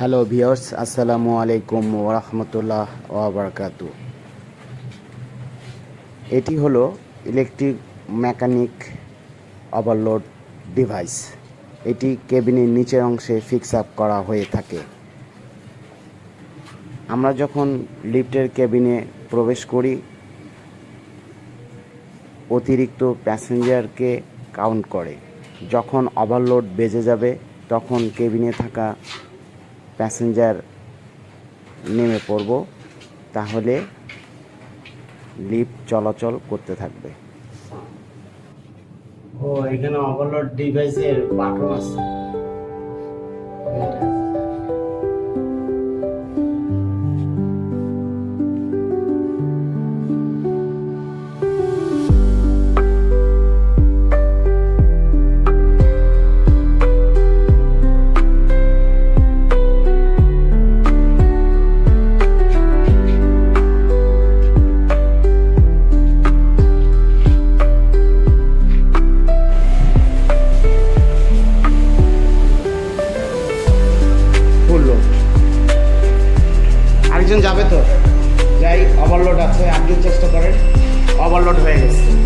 Hello viewers আসসালামু আলাইকুম ওরহমতুল্লাহ ওবরাকাতু এটি হলো ইলেকট্রিক মেকানিক ওভারলোড ডিভাইস এটি কেবিনের নিচের অংশে ফিক্স আপ করা হয়ে থাকে। আমরা যখন লিফটের কেবিনে প্রবেশ করি, অতিরিক্ত প্যাসেঞ্জারকে কাউন্ট করে। যখন ওভারলোড বেজে যাবে, তখন কেবিনে থাকা প্যাসেঞ্জার নেমে পড়ব তাহলে লিফট চলাচল করতে থাকবে। ও এখানে ওভারলোড ডিভাইসের বাটন আছে। যাবে তো? যাই ওভারলোড আছে আপনি চেষ্টা করেন ওভারলোড হয়ে গেছে।